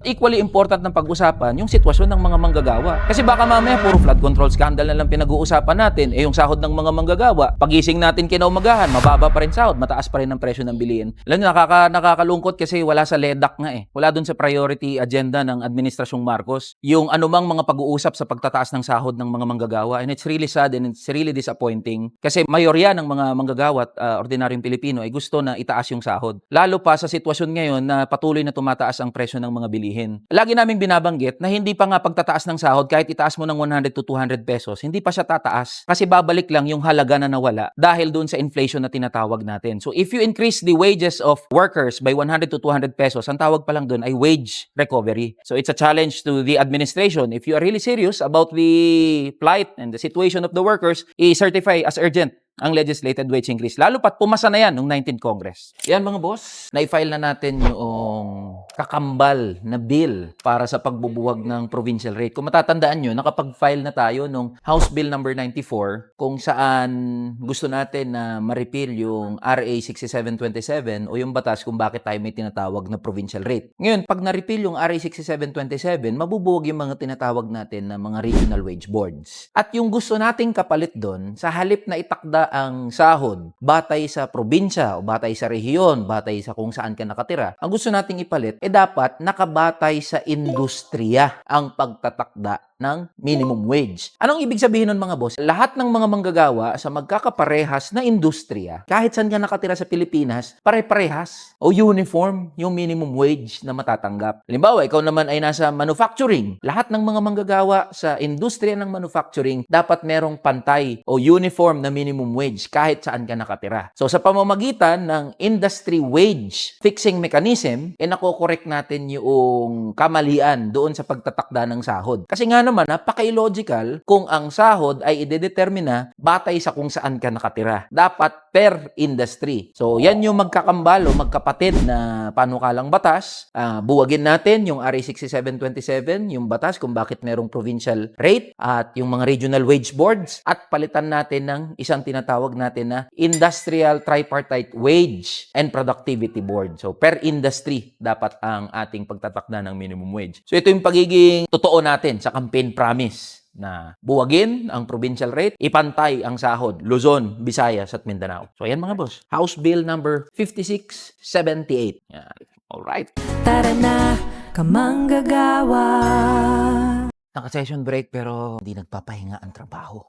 Equally important ng pag-usapan yung sitwasyon ng mga manggagawa. Kasi baka mamaya puro flood control scandal na lang pinag-uusapan natin. Eh yung sahod ng mga manggagawa, pagising natin kinaumagahan, mababa pa rin sahod, mataas pa rin ang presyo ng bilihin. Alam nyo, nakaka, nakakalungkot kasi wala sa LEDAC nga eh. Wala dun sa priority agenda ng Administrasyong Marcos. Yung anumang mga pag-uusap sa pagtataas ng sahod ng mga manggagawa. And it's really sad and it's really disappointing. Kasi mayorya ng mga manggagawa at uh, ordinaryong Pilipino ay gusto na itaas yung sahod. Lalo pa sa sitwasyon ngayon na patuloy na tumataas ang presyo ng mga bilihin. Lagi naming binabanggit na hindi pa nga pagtataas ng sahod kahit itaas mo ng 100 to 200 pesos, hindi pa siya tataas kasi babalik lang yung halaga na nawala dahil doon sa inflation na tinatawag natin. So if you increase the wages of workers by 100 to 200 pesos, ang tawag pa lang doon ay wage recovery. So it's a challenge to the administration. If you are really serious about the plight and the situation of the workers, i-certify as urgent ang legislated wage increase. Lalo pat pumasa na yan nung 19th Congress. Yan mga boss, na-file na natin yung kakambal na bill para sa pagbubuwag ng provincial rate. Kung matatandaan nyo, nakapag-file na tayo nung House Bill number 94 kung saan gusto natin na ma-repeal yung RA 6727 o yung batas kung bakit tayo may tinatawag na provincial rate. Ngayon, pag na-repeal yung RA 6727, mabubuwag yung mga tinatawag natin na mga regional wage boards. At yung gusto nating kapalit doon, sa halip na itakda ang sahod batay sa probinsya o batay sa rehiyon, batay sa kung saan ka nakatira, ang gusto nating ipalit, eh dapat nakabatay sa industriya ang pagtatakda ng minimum wage. Anong ibig sabihin nun mga boss? Lahat ng mga manggagawa sa magkakaparehas na industriya, kahit saan ka nakatira sa Pilipinas, pare-parehas o uniform yung minimum wage na matatanggap. Halimbawa, ikaw naman ay nasa manufacturing. Lahat ng mga manggagawa sa industriya ng manufacturing dapat merong pantay o uniform na minimum wage kahit saan ka nakatira. So sa pamamagitan ng industry wage fixing mechanism, eh nakokorek natin yung kamalian doon sa pagtatakda ng sahod. Kasi nga naman, napaka-illogical kung ang sahod ay idedetermina batay sa kung saan ka nakatira. Dapat per industry. So, yan yung magkakambalo, magkapatid na panukalang batas. Ah, buwagin natin yung RA 6727, yung batas kung bakit merong provincial rate at yung mga regional wage boards at palitan natin ng isang tinatawag natin na Industrial Tripartite Wage and Productivity Board. So, per industry dapat ang ating pagtatakda ng minimum wage. So, ito yung pagiging totoo natin sa campaign promise na buwagin ang provincial rate, ipantay ang sahod, Luzon, Visayas at Mindanao. So, ayan mga boss. House Bill number 5678. Yan. Alright. Tara na, kamanggagawa. Naka-session break pero hindi nagpapahinga ang trabaho.